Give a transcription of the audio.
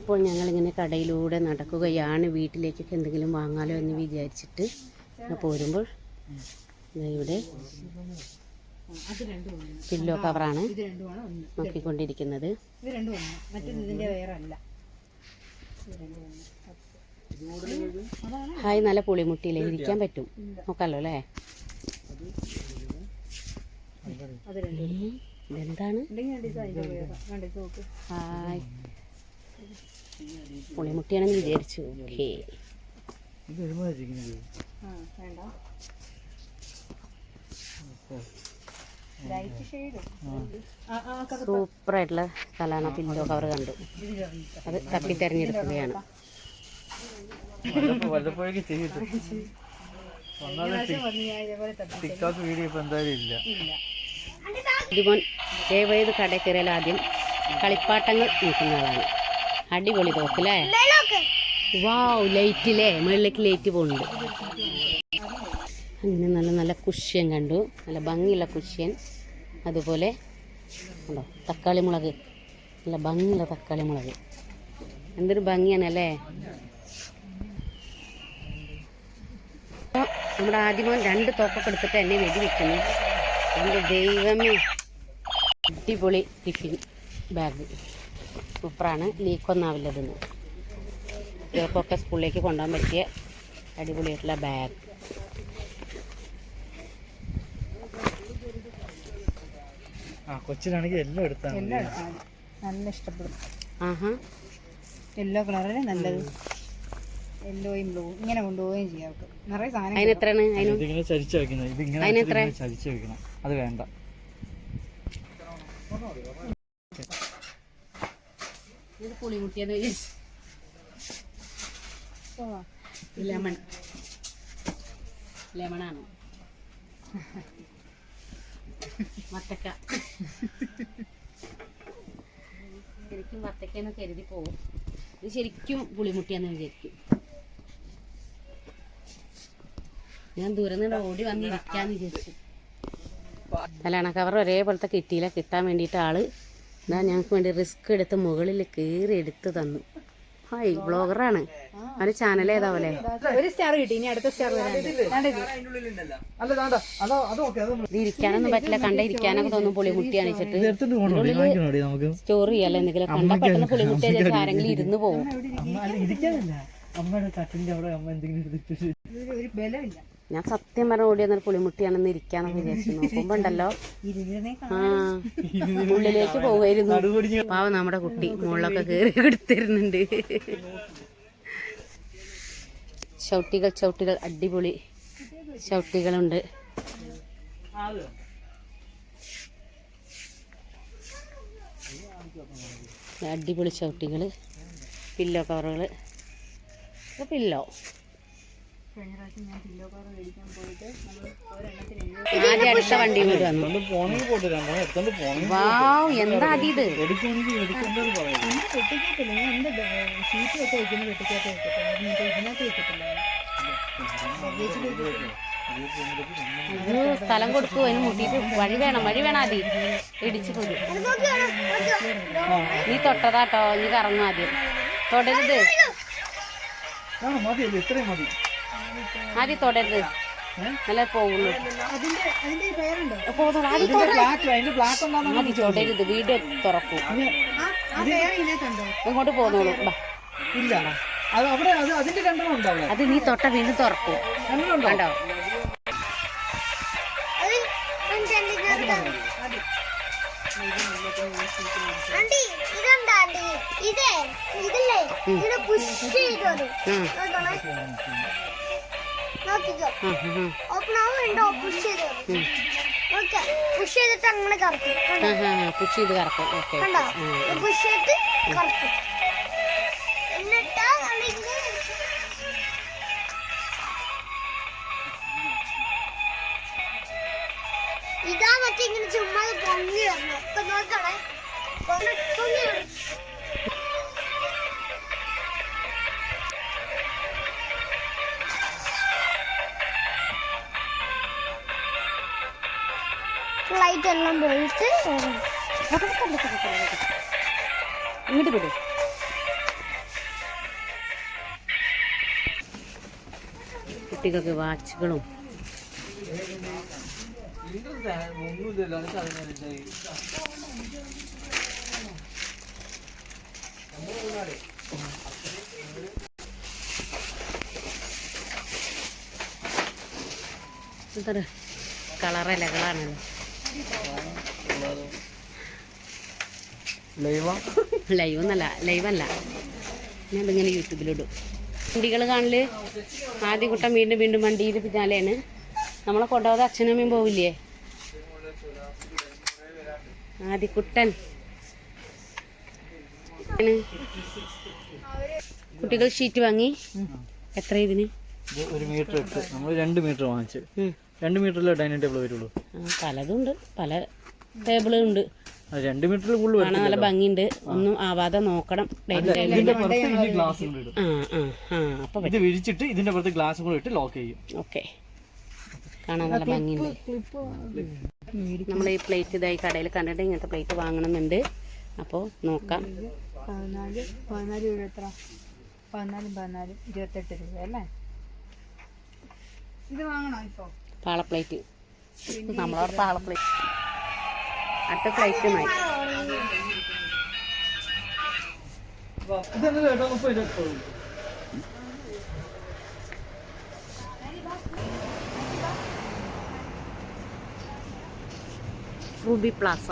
അപ്പോൾ ഞങ്ങളിങ്ങനെ കടയിലൂടെ നടക്കുകയാണ്. വീട്ടിലേക്കൊക്കെ എന്തെങ്കിലും വാങ്ങാലോ എന്ന് വിചാരിച്ചിട്ട് പോരുമ്പോൾ ഇവിടെ പില്ലോ കവറാണ് നോക്കിക്കൊണ്ടിരിക്കുന്നത്. ഹായ് നല്ല പുളിമുട്ടിയില്ലേ ഇരിക്കാൻ പറ്റും. നോക്കാലോ അല്ലേ? ഇതെന്താണ്? ഹായ്. പുളിമുട്ടിയാണെന്ന് വിചാരിച്ചു. ഓക്കേ. ആ വേണ്ട? ലൈറ്റ് ഷെയ്ഡ് ആ. ആ കറുത്ത. സൂപ്പറായിട്ടുള്ള സ്ഥലമാണ്. പില്ലോ കവർ കണ്ടു. അത് തപ്പി തെരഞ്ഞെടുക്കുകയാണ്. ദയവേത് കടയിൽ കയറിയാൽ ആദ്യം കളിപ്പാട്ടങ്ങൾ നോക്കുന്ന ആളാണ് അടിപൊളി തോക്കല്ലേ വാവ് ലൈറ്റ് ലൈറ്റില്ലേ മുകളിലേക്ക് ലൈറ്റ് പോകുന്നുണ്ട് അങ്ങനെ നല്ല നല്ല കുഷ്യൻ കണ്ടു. നല്ല ഭംഗിയുള്ള കുഷ്യൻ. അതുപോലെ ഉണ്ടോ? തക്കാളി മുളക്. നല്ല ഭംഗിയുള്ള തക്കാളി മുളക്. എന്തൊരു ഭംഗിയാണല്ലേ നമ്മുടെ ആദ്യമോ രണ്ട് തോക്കൊക്കെ എടുത്തിട്ട് എന്നെ വെടി വെക്കുന്നു എന്റെ ദൈവമേ. അടിപൊളി ടിഫിൻ ബാഗ്. സൂപ്പറാണ്. ലീക്കൊന്നാവില്ലതെന്ന് കുട്ടികൾക്കൊക്കെ സ്കൂളിലേക്ക് കൊണ്ടുപോകാൻ പറ്റിയ അടിപൊളിയായിട്ടുള്ള ബാഗ്. ആ കൊച്ചിനാണെങ്കിൽ എല്ലാം എടുത്താൽ നല്ല ഇഷ്ടപ്പെടും. ആഹാ. യെല്ലോ കളറിൽ നല്ലത്? യെല്ലോയും ബ്ലൂ ഇങ്ങനെ കൊണ്ടുപോവുകയും ചെയ്യാം നിറയെ സാധനം എത്രയാണ് ഇതിങ്ങനെ ചരിച്ചു വെക്കുന്നത് ഇത് ഇങ്ങനെ അതിന് വെച്ചിട്ട് ചരിച്ചു വെക്കണം. അത് വേണ്ട. ഇത് പുളിമുട്ടിയെന്ന് ഓ, ലെമൺ. ലെമണാണ്? വത്തക്ക. ശരിക്കും വത്തക്കന്ന് കരുതി പോവും. ഇത് ശരിക്കും പുളിമുട്ടിയെന്ന് വിചാരിക്കും. ഞാൻ ദൂരെ നിന്ന് ഓടി വന്നിരിക്കാന്ന് വിചാരിച്ചു. കല്യാണ കവർ ഒരേപോലത്തെ കിട്ടിയില്ല. കിട്ടാൻ വേണ്ടിയിട്ട് ആൾ ഇതാ ഞങ്ങൾക്ക് വേണ്ടി റിസ്ക് എടുത്ത് മുകളിൽ കയറി എടുത്ത് തന്നു. ഹായ് ബ്ലോഗറാണ്. അവന് ചാനൽ ഏതാവല്ലേ ഒരു സ്റ്റാർ കിട്ടി ഇനി അടുത്ത സ്റ്റാർ ഇരിക്കാനൊന്നും പറ്റില്ല കണ്ട ഇരിക്കാനൊക്കെ തോന്നും പുളിമുട്ടി അണിച്ചിട്ട് സ്റ്റോറി ചെയ്യാലോ എന്തെങ്കിലും കണ്ട പെട്ടെന്ന് പുളിമുട്ടി വിചാരിച്ച് ആരെങ്കിലും ഇരുന്ന് പോകും അമ്മയുടെ കട്ടിന്റെ അവിടെ അമ്മ എന്തെങ്കിലും ഒരു ബലമില്ല. ഞാൻ സത്യം പറഞ്ഞ ഓടി വന്നൊരു പുളിമുട്ടിയാണെന്ന് ഇരിക്കാന്ന് വിചാരിച്ചു. നോക്കുമ്പോ ഉണ്ടല്ലോ ആ ഉള്ളിലേക്ക് പോവായിരുന്നു. പാവ നമ്മുടെ കുട്ടി മുകളിലൊക്കെ കയറി എടുത്തിരുന്നുണ്ട്. ചവിട്ടികൾ ചവിട്ടികൾ അടിപൊളി ചവിട്ടികളുണ്ട്. അടിപൊളി ചവിട്ടികൾ പില്ലോ കവറുകൾ പില്ലോ. കഴിഞ്ഞ പ്രാവശ്യം ഞാൻ കിലോ കാർ മേടിക്കാൻ പോയിട്ട് നമ്മൾ ഒരെണ്ണത്തിന് ആദ്യം അടുത്ത വണ്ടി കൂടി വന്നു വാവ് എന്താ അതീത് വെട്ടിക്കത്തില്ല ഞാൻ ഷീറ്റ് ഒക്കെ വെക്കുന്ന വെട്ടിക്കകത്ത് വെക്കത്തില്ല എന്നിട്ട് ഇതിനകത്ത് വെക്കത്തില്ല? ഒരു സ്ഥലം കൊടുക്കൂ അതിന് മുട്ടിട്ട് വഴി വേണം വഴി വേണം ആദ്യം. ഇടിച്ചു പോയി നീ തൊട്ടതാട്ടോ നീ കറങ്ങും ആദ്യം. തൊടരുത്. ആ മതി ഇത്രയും മതി. ആദ്യം തൊടരുത്. നല്ല പോകുള്ളൂ ആദ്യം തൊടരുത്. വീട് തുറക്കൂ. ഇങ്ങോട്ട് പോന്നോളൂ. ഇല്ല. അത് നീ തൊട്ട വീണ്ടും തുറക്കും. കണ്ടോ? ആണ്ടി ഇതെന്താ ആണ്ടി ഇതേ ഇതില്ലേ? ഇതിനെ പുഷ് ചെയ്തത് പുഷ് ചെയ്തിട്ട് അങ്ങനെ കറക്കും. പുഷ് ചെയ്ത് കറക്കും. ഓക്കെ പുഷ് ചെയ്തിട്ട് കറക്കും. എന്നിട്ട് ഇതാ മറ്റേ ഇങ്ങനെ ചുമ്മാ പൊങ്ങി വരണം. നോക്കണേ. പൊങ്ങി ലൈറ്റ് എല്ലാം പോയിട്ട് ഇങ്ങോട്ട് വിടും കുട്ടികൾക്ക് വാച്ചുകളും എന്താണ് കളർ ഇലകളാണല്ലോ ലൈവാ? ലൈവ് എന്നല്ല ലൈവ് അല്ല. ഞാൻ ഇതിങ്ങനെ യൂട്യൂബിലിടും വണ്ടികൾ കാണൽ ആദ്യ കുട്ടം വീണ്ടും വീണ്ടും വണ്ടിയിൽ പിന്നാലെയാണ്. നമ്മളെ കൊണ്ടാവാതെ അച്ഛനും അമ്മയും പോവില്ലേ? ആദ്യക്കുട്ടൻ ആണ്. കുട്ടികൾ ഷീറ്റ് വാങ്ങി? എത്ര ഇതിന്? ഒരു മീറ്റർ എടുത്ത് നമ്മൾ രണ്ട് മീറ്റർ വാങ്ങിച്ച്. രണ്ട് മീറ്ററിലെ ഡൈനിങ് ടേബിൾ വരുള്ളൂ. പലതുണ്ട്. പലതും ഉണ്ട് പല ടേബിളും ഉണ്ട് രണ്ട് മീറ്ററിൽ കൂടുതൽ കാണാൻ നല്ല ഭംഗിയുണ്ട്. ഒന്നും ആവാതെ നോക്കണം. ടേബിൾ ഗ്ലാസ് ആ ആ ആ അപ്പം ഇത് വിരിച്ചിട്ട് ഇതിന്റെ പുറത്ത് ഗ്ലാസ് കൂടെ ഇട്ട് ലോക്ക് ചെയ്യും. ഓക്കെ. കാണാൻ നല്ല ഭംഗിയുണ്ട്. നമ്മൾ ഈ പ്ലേറ്റ് ഇതായി കടയിൽ കണ്ടിട്ട് ഇങ്ങനത്തെ പ്ലേറ്റ് വാങ്ങണമെന്നുണ്ട് അപ്പോൾ നോക്കാം. പതിനാല് പതിനാല് രൂപ എത്ര? പതിനാലും പതിനാലും ഇരുപത്തെട്ട് രൂപ അല്ലേ? ഇത് വാങ്ങണോ ഇപ്പൊ? പാള പ്ലേറ്റ് നമ്മളവിടെ പാള പ്ലേറ്റ് അട്ട ഇരുപത്തി റൂബി പ്ലാസ.